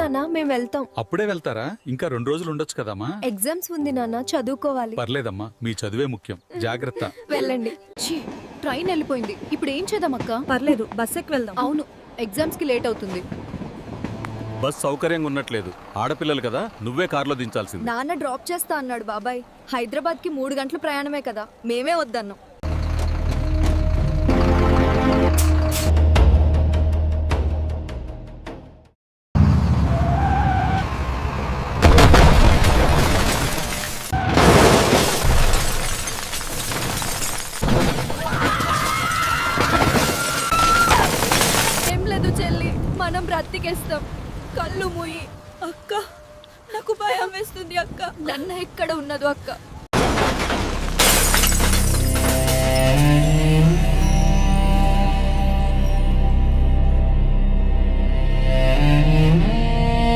నాన్న మేము వెళ్తాం. అప్పుడే వెళ్తారా? ఇంకా రెండు రోజులు ఉండొచ్చు కదమ్మా ఎగ్జామ్స్ ఉంది నాన్న చదువుకోవాలి. పర్లేదమ్మా మీ చదువే ముఖ్యం. జాగ్రత్త. వెళ్ళండి. ఛీ, ట్రైన్ వెళ్ళిపోయింది. ఇప్పుడు ఏం చేద్దాం అక్క? పర్లేదు బస్ ఎక్కి వెళ్దాం. అవును ఎగ్జామ్స్కి లేట్ అవుతుంది. బస్ సౌకర్యంగా ఉన్నట్లేదు. ఆడపిల్లలు కదా నువ్వే కారులో దించాల్సింది. నాన్న డ్రాప్ చేస్తా అన్నాడు బాబాయ్. హైదరాబాద్కి మూడు గంటల ప్రయాణమే కదా మేమే వద్దన్నాం. లేదు చెల్లి మనం బ్రతికేస్తాం. కళ్ళు మూయి. అక్క నాకు భయం వేస్తుంది అక్క. నన్న ఎక్కడ ఉన్నదో అక్క?